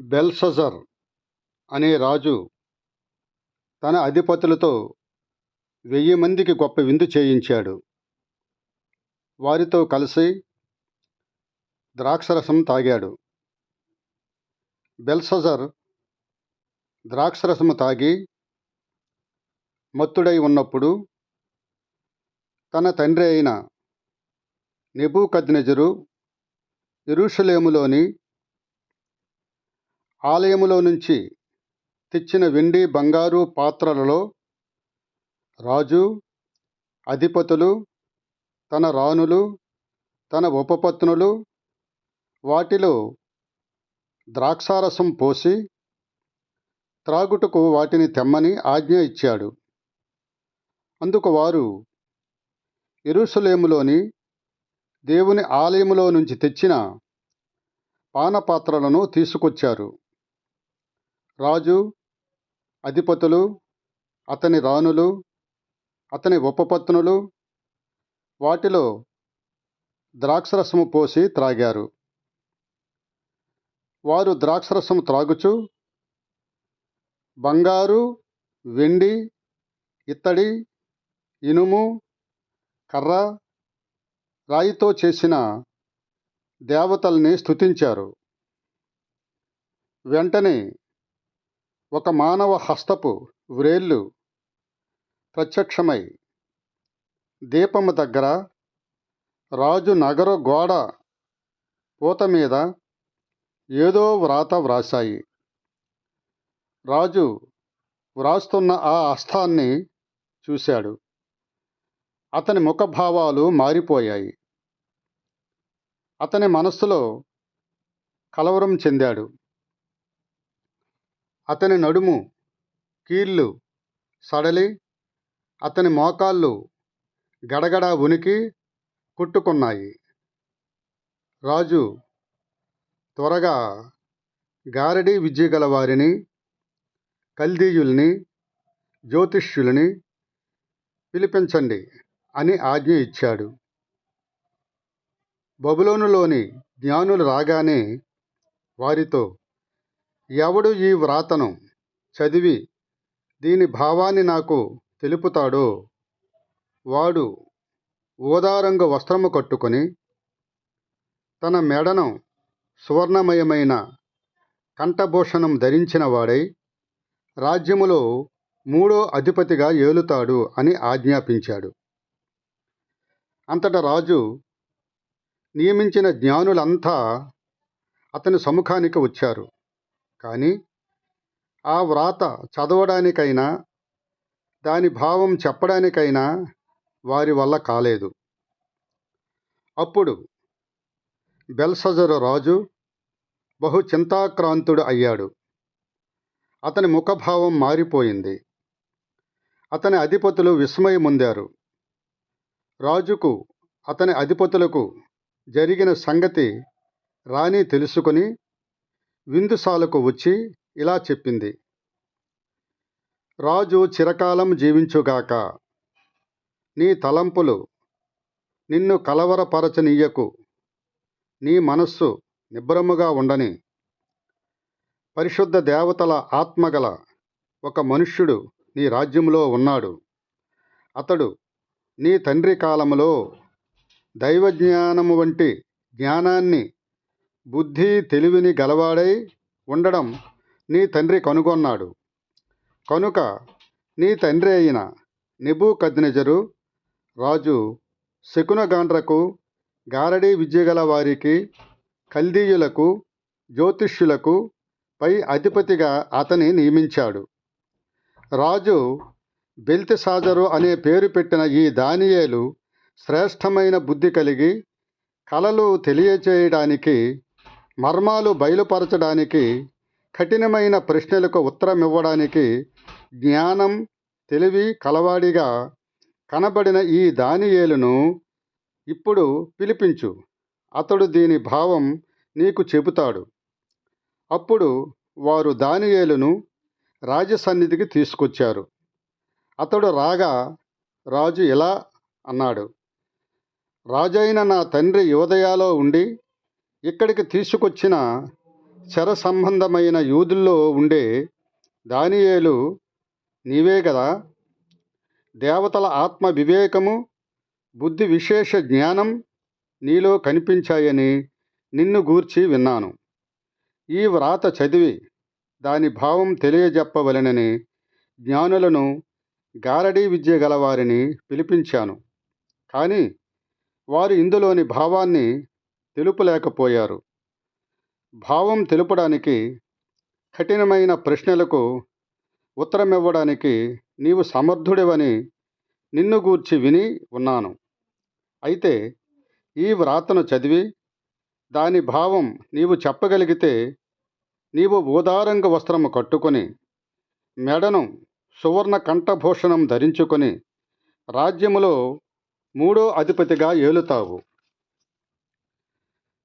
Belshazzar అనే రాజు తన అధిపతులతో వెయ్యి మందికి గొప్ప విందు చేయించాడు. వారితో కలిసి ద్రాక్షరసం తాగాడు. బెల్సజర్ ద్రాక్షరసము తాగి మత్తుడై ఉన్నప్పుడు తన తండ్రి అయిన నెబూకద్నెజరు ఇరుషలేములోని ఆలయములో నుంచి తెచ్చిన వెండి బంగారు పాత్రలలో రాజు అధిపతులు తన రాణులు తన ఉపపత్నులు వాటిలో ద్రాక్షారసం పోసి త్రాగుటకు వాటిని తెమ్మని ఆజ్ఞ ఇచ్చాడు. అందుకు వారు ఎరుసలేములోని దేవుని ఆలయములో నుంచి తెచ్చిన పానపాత్రలను తీసుకొచ్చారు. రాజు అధిపతులు అతని రాణులు అతని ఉపపత్నులు వాటిలో ద్రాక్షరసము పోసి త్రాగారు. వారు ద్రాక్షరసము త్రాగుచు బంగారు వెండి ఇత్తడి ఇనుము కర్ర రాయితో చేసిన దేవతల్ని స్తుతించారు. వెంటనే ఒక మానవ హస్తపు వ్రేళ్ళు ప్రత్యక్షమై దీపము దగ్గర రాజు నగర గోడ పూత మీద ఏదో వ్రాత వ్రాశాయి. రాజు వ్రాస్తున్న ఆ హస్తాన్ని చూశాడు. అతని ముఖభావాలు మారిపోయాయి. అతని మనస్సులో కలవరం చెందాడు. అతని నడుము కీళ్ళు సడలి అతని మోకాళ్ళు గడగడ ఉనికి కుట్టుకున్నాయి. రాజు త్వరగా గారడీ విద్య గలవారిని కల్దీయుల్ని జ్యోతిష్యులని పిలిపించండి అని ఆజ్ఞ ఇచ్చాడు. బబులోనులోని జ్ఞానులు రాగానే వారితో ఎవడు ఈ వ్రాతను చదివి దీని భావాన్ని నాకు తెలుపుతాడో? వాడు ఊదారంగు వస్త్రము కట్టుకొని తన మెడను సువర్ణమయమైన కంఠభూషణం ధరించిన వాడై రాజ్యములో మూడో అధిపతిగా ఏలుతాడు అని ఆజ్ఞాపించాడు. అంతట రాజు నియమించిన జ్ఞానులంతా అతని సముఖానికి వచ్చారు. కానీ ఆ వ్రాత చదవడానికైనా దాని భావం చెప్పడానికైనా వారి వల్ల కాలేదు. అప్పుడు బెల్సజరు రాజు బహు చింతాక్రాంతుడు అయ్యాడు. అతని ముఖభావం మారిపోయింది. అతని అధిపతులు విస్మయముందారు. రాజుకు అతని అధిపతులకు జరిగిన సంగతి రాణి తెలుసుకొని విందుసాలకు వచ్చి ఇలా చెప్పింది. రాజు చిరకాలం జీవించుగాక నీ తలంపులు నిన్ను కలవరపరచనీయకు నీ మనస్సు నిబ్రముగా ఉండని పరిశుద్ధ దేవతల ఆత్మగల ఒక మనుష్యుడు నీ రాజ్యంలో ఉన్నాడు. అతడు నీ తండ్రి కాలములో దైవజ్ఞానము వంటి జ్ఞానాన్ని బుద్ధి తెలివిని గలవాడై ఉండడం నీ తండ్రి కనుగొన్నాడు. కనుక నీ తండ్రి అయిన నెబూకద్నెజరు రాజు శకునగాండ్రకు గారడీ విద్యగల వారికి కల్దీయులకు జ్యోతిష్యులకు పై అధిపతిగా అతని నియమించాడు. రాజు బెల్తిసాజరు అనే పేరు పెట్టిన ఈ దానియేలు శ్రేష్టమైన బుద్ధి కలిగి కళలు తెలియచేయడానికి మర్మాలు బయలుపరచడానికి కఠినమైన ప్రశ్నలకు ఉత్తరం ఇవ్వడానికి జ్ఞానం తెలివి కలవాడిగా కనబడిన ఈ దానియేలును ఇప్పుడు పిలిపించు. అతడు దీని భావం నీకు చెబుతాడు. అప్పుడు వారు దానియేలును రాజసన్నిధికి తీసుకొచ్చారు. అతడు రాగా రాజు ఇలా అన్నాడు. రాజైన నా తండ్రి యువదయాలో ఉండి ఇక్కడికి తీసుకొచ్చిన శర సంబంధమైన యూదుల్లో ఉండే దానియేలు నీవే కదా? దేవతల ఆత్మ వివేకము బుద్ధి విశేష జ్ఞానం నీలో కనిపించాయని నిన్ను గూర్చి విన్నాను. ఈ వ్రాత చదివి దాని భావం తెలియజెప్పవలెనని జ్ఞానులను గారడీ విద్య గలవారిని పిలిపించాను. కానీ వారు ఇందులోని భావాన్ని తెలుపలేకపోయారు. భావం తెలుపడానికి కఠినమైన ప్రశ్నలకు ఉత్తరమివ్వడానికి నీవు సమర్థుడివని నిన్ను గూర్చి విని ఉన్నాను. అయితే ఈ వ్రాతను చదివి దాని భావం నీవు చెప్పగలిగితే నీవు ఊదారంగ వస్త్రము కట్టుకొని మెడను సువర్ణ కంఠభూషణం ధరించుకొని రాజ్యములో మూడో అధిపతిగా ఏలుతావు.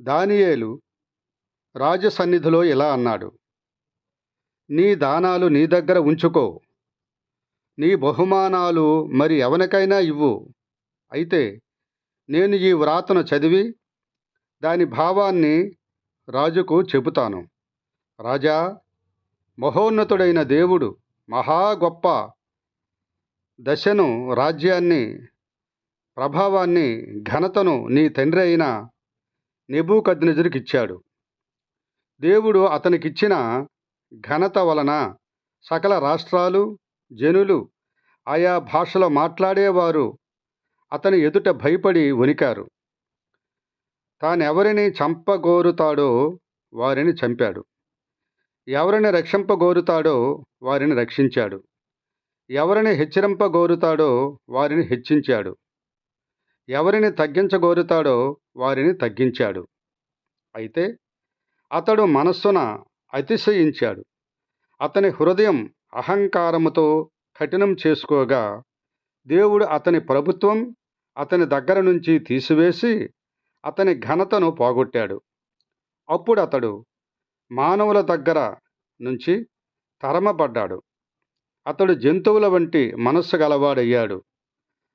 దానియేలు రాజసన్నిధిలో ఇలా అన్నాడు. నీ దానాలు నీ దగ్గర ఉంచుకో. నీ బహుమానాలు మరి ఎవరికైనా ఇవ్వు. అయితే నేను ఈ వ్రాతను చదివి దాని భావాన్ని రాజుకు చెబుతాను. రాజా మహోన్నతుడైన దేవుడు మహా గొప్ప దశను రాజ్యాన్ని ప్రభావాన్ని ఘనతను నీ తండ్రి అయిన నెబూకద్నెజరుకిచ్చాడు. దేవుడు అతనికిచ్చిన ఘనత వలన సకల రాష్ట్రాలు జనులు ఆయా భాషలో మాట్లాడేవారు. అతని ఎదుట భయపడి వణికారు. తానెవరిని చంపగోరుతాడో వారిని చంపాడు. ఎవరిని రక్షింపగోరుతాడో వారిని రక్షించాడు. ఎవరిని హెచ్చరింపగోరుతాడో వారిని హెచ్చించాడు. ఎవరిని తగ్గించగోరుతాడో వారిని తగ్గించాడు. అయితే అతడు మనస్సున అతిశయించాడు. అతని హృదయం అహంకారముతో కఠినం చేసుకోగా దేవుడు అతని ప్రభుత్వం అతని దగ్గర నుంచి తీసివేసి అతని ఘనతను పోగొట్టాడు. అప్పుడు అతడు మానవుల దగ్గర నుంచి తరమబడ్డాడు. అతడు జంతువుల వంటి మనస్సు గలవాడయ్యాడు.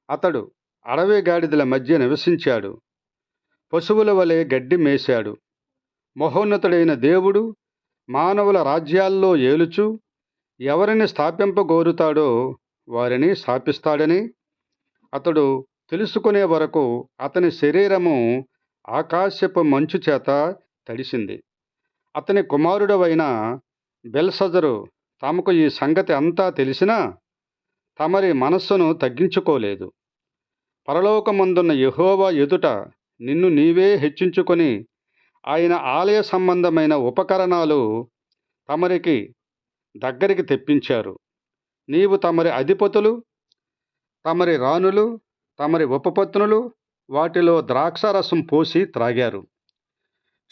అతడు అడవి గాడిదల మధ్య నివసించాడు. పశువుల వలె గడ్డి మేశాడు. మహోన్నతుడైన దేవుడు మానవుల రాజ్యాల్లో ఏలుచు ఎవరిని స్థాపింపగోరుతాడో వారిని స్థాపిస్తాడని అతడు తెలుసుకునే వరకు అతని శరీరము ఆకాశపు మంచు చేత తడిసింది. అతని కుమారుడవైన బెల్సజరు తమకు ఈ సంగతి అంతా తెలిసినా తమరి మనస్సును తగ్గించుకోలేదు. పరలోకమందున్న యహోవా ఎదుట నిన్ను నీవే హెచ్చించుకొని ఆయన ఆలయ సంబంధమైన ఉపకరణాలు తమరికి దగ్గరికి తెప్పించారు. నీవు తమరి అధిపతులు తమరి రాణులు తమరి ఉపపత్నులు వాటిలో ద్రాక్షారసం పోసి త్రాగారు.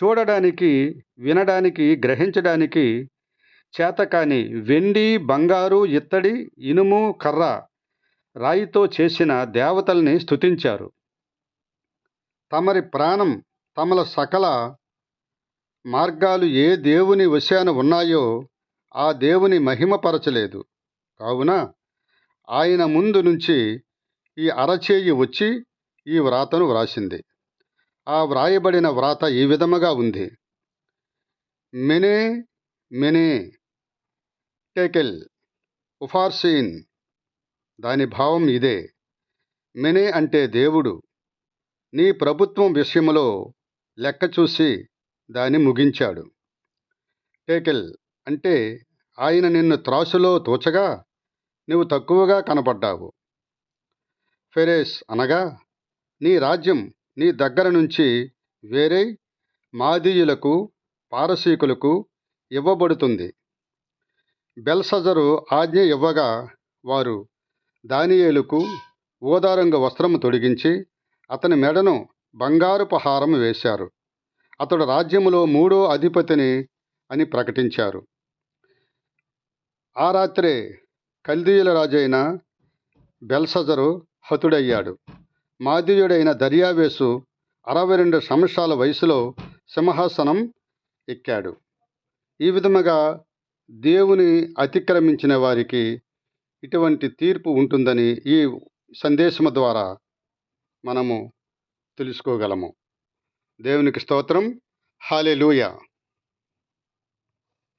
చూడడానికి వినడానికి గ్రహించడానికి చేతకాని వెండి బంగారు ఇత్తడి ఇనుము కర్ర రాయితో చేసిన దేవతల్ని స్తుతించారు. తమరి ప్రాణం తమల సకల మార్గాలు ఏ దేవుని వశాన ఉన్నాయో ఆ దేవుని మహిమపరచలేదు. కావున ఆయన ముందు నుంచి ఈ అరచేయి వచ్చి ఈ వ్రాతను వ్రాసింది. ఆ వ్రాయబడిన వ్రాత ఈ విధముగా ఉంది. మెనే మెనే టేకెల్ ఉఫార్సీన్ దాని భావం ఇదే. మెనే అంటే దేవుడు. నీ ప్రభుత్వం విషయంలో లెక్క చూసి దాన్ని ముగించాడు. టేకెల్ అంటే ఆయన నిన్ను త్రాసులో తోచగా నువ్వు తక్కువగా కనపడ్డావు ఫెరేస్ అనగా నీ రాజ్యం నీ దగ్గర నుంచి వేరే మాదీయులకు పారసీకులకు ఇవ్వబడుతుంది. బెల్సజరు ఆజ్ఞ ఇవ్వగా వారు దానియేలుకు ఓదారంగ వస్త్రము తొడిగించి అతని మెడను బంగారుపు హారం వేశారు. అతడు రాజ్యములో మూడో అధిపతిని అని ప్రకటించారు. ఆ రాత్రే కల్దీయుల రాజైన బెల్సజరు హతుడయ్యాడు. మాదీయుడైన దర్యావేసు అరవై రెండు సంవత్సరాల వయసులో సింహాసనం ఎక్కాడు. ఈ విధముగా దేవుని అతిక్రమించిన వారికి ఇటువంటి తీర్పు ఉంటుందని ఈ సందేశము ద్వారా మనము తెలుసుకోగలము. దేవునికి స్తోత్రం. హాలెలూయా.